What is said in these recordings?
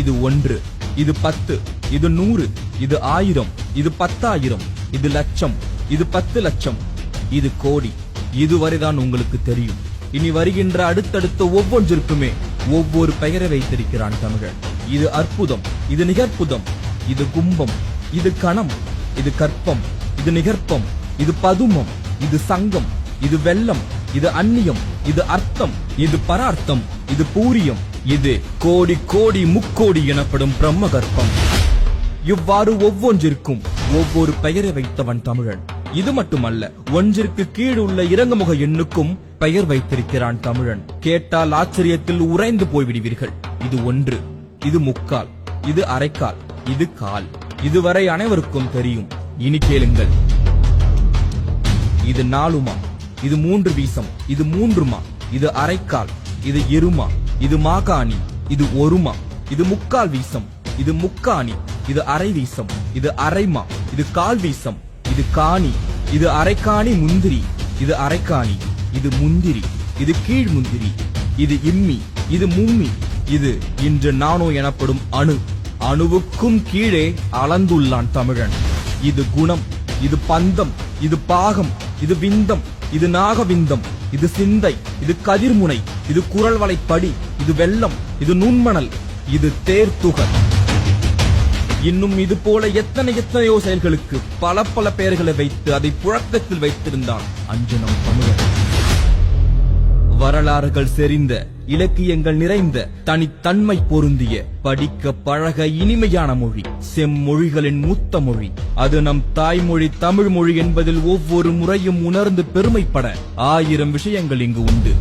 இது ஒன்று இது பத்து இது நூறு இது ஆயிரம் இது பத்தாயிரம் இது லட்சம் இது பத்து லட்சம். இது கோடி. இதுவரைதான் உங்களுக்கு தெரியும். இனி வருகின்ற அடுத்தடுத்த ஒவ்வொன்றிற்குமே ஒவ்வொரு பெயரை வைத்திருக்கிறான் தமிழன். இது அற்புதம் இது நிகற்புதம் இது கும்பம் இது கணம் இது கற்பம் இது நிகற்பம் இது பதுமம் இது சங்கம் இது வெள்ளம் இது அந்நியம் இது அர்த்தம் இது பரார்த்தம் இது பூரியம் இது கோடி கோடி முக்கோடி எனப்படும் பிரம்ம கர்ப்பம் இவ்வாறு ஒவ்வொன்றிற்கும் ஒவ்வொரு பெயரை வைத்தவன் தமிழன். இது மட்டுமல்ல ஒன்றிற்கு கீழ் உள்ள இறங்குமுக எண்ணுக்கும் பெயர் வைத்திருக்கிறான் தமிழன். கேட்டால் ஆச்சரியத்தில் உறைந்து போய்விடுவீர்கள். இது ஒன்று இது முக்கால் இது அரைக்கால் இது கால். இதுவரை அனைவருக்கும் தெரியும். இனி கேளுங்கள். இது நாலுமா? இது மூன்று வீசம்? இது மூன்றுமா? இது அரைக்கால்? இது இருமா? இது மாகாணி இது ஒருமா இது முக்கால் வீசம் இது முக்காணி இது அரை வீசம் இது அரைமா இது கால் வீசம் இது காணி இது அரைக்காணி முந்திரி இது அரைக்காணி இது முந்திரி இது கீழ் முந்திரி இது இம்மி இது மும்மி இது இன்று நானோ எனப்படும் அணு அணுவுக்கும் கீழே அளந்துள்ளான் தமிழன். இது குணம் இது பந்தம் இது பாகம் இது விந்தம் இது நாகவிந்தம் இது சிந்தை இது கதிர்முனை இது குரல் படி இது வெள்ளம் இது நுண்மணல் இது தேர்த்துகள் இன்னும் இது போல எத்தனை எத்தனையோ செயல்களுக்கு பல பல பெயர்களை வைத்து அதை புழக்கத்தில் வைத்திருந்தான் அஞ்சனம் தமிழர் வரலாறுகள் செறிந்த இலக்கியங்கள் நிறைந்த தனித்தன்மை பொருந்திய படிக்க பழக இனிமையான மொழி செம்மொழிகளின் மூத்த மொழி. அது நம் தாய்மொழி தமிழ் மொழி என்பதில் ஒவ்வொரு முறையும் உணர்ந்து பெருமைப்பட ஆயிரம் விஷயங்கள் இங்கு உண்டு.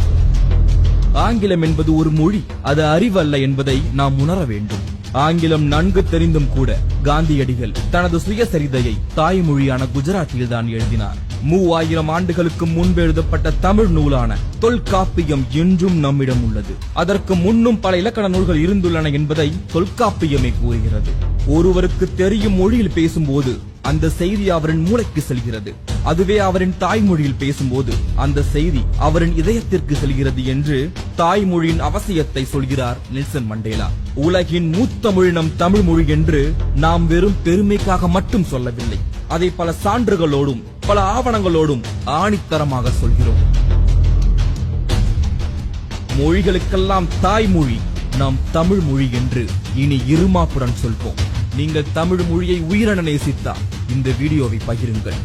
ஆங்கிலம் என்பது ஒரு மொழி அது அறிவல்ல என்பதை நாம் உணர வேண்டும். ஆங்கிலம் நன்கு தெரிந்தும் கூட காந்தியடிகள் தனது சுயசரிதையை தாய்மொழியான குஜராத்தில் தான் எழுதினார். மூவாயிரம் ஆண்டுகளுக்கு முன்பு எழுதப்பட்ட தமிழ் நூலான தொல்காப்பியம் என்றும் நம்மிடம் உள்ளது. அதற்கு முன்னும் பல இலக்கண நூல்கள் இருந்துள்ளன என்பதை தொல்காப்பியமே கூறுகிறது. ஒருவருக்கு தெரியும் மொழியில் பேசும்போது அந்த செய்தி அவரின் மூளைக்கு செல்கிறது. அதுவே அவரின் தாய்மொழியில் பேசும்போது அந்த செய்தி அவரின் இதயத்திற்கு செல்கிறது என்று தாய்மொழியின் அவசியத்தை சொல்கிறார் நெல்சன் மண்டேலா. உலகின் மூத்த மொழி நம் தமிழ் மொழி என்று நாம் வெறும் பெருமைக்காக மட்டும் சொல்லவில்லை. அதை பல சான்றுகளோடும் பல ஆவணங்களோடும் ஆணித்தரமாக சொல்கிறோம். மொழிகளுக்கெல்லாம் தாய்மொழி நாம் தமிழ் மொழி என்று இனி இருமாப்புடன் சொல்வோம். நீங்கள் தமிழ் மொழியை உயிரென நேசித்தா இந்த வீடியோவை பகிருங்கள்.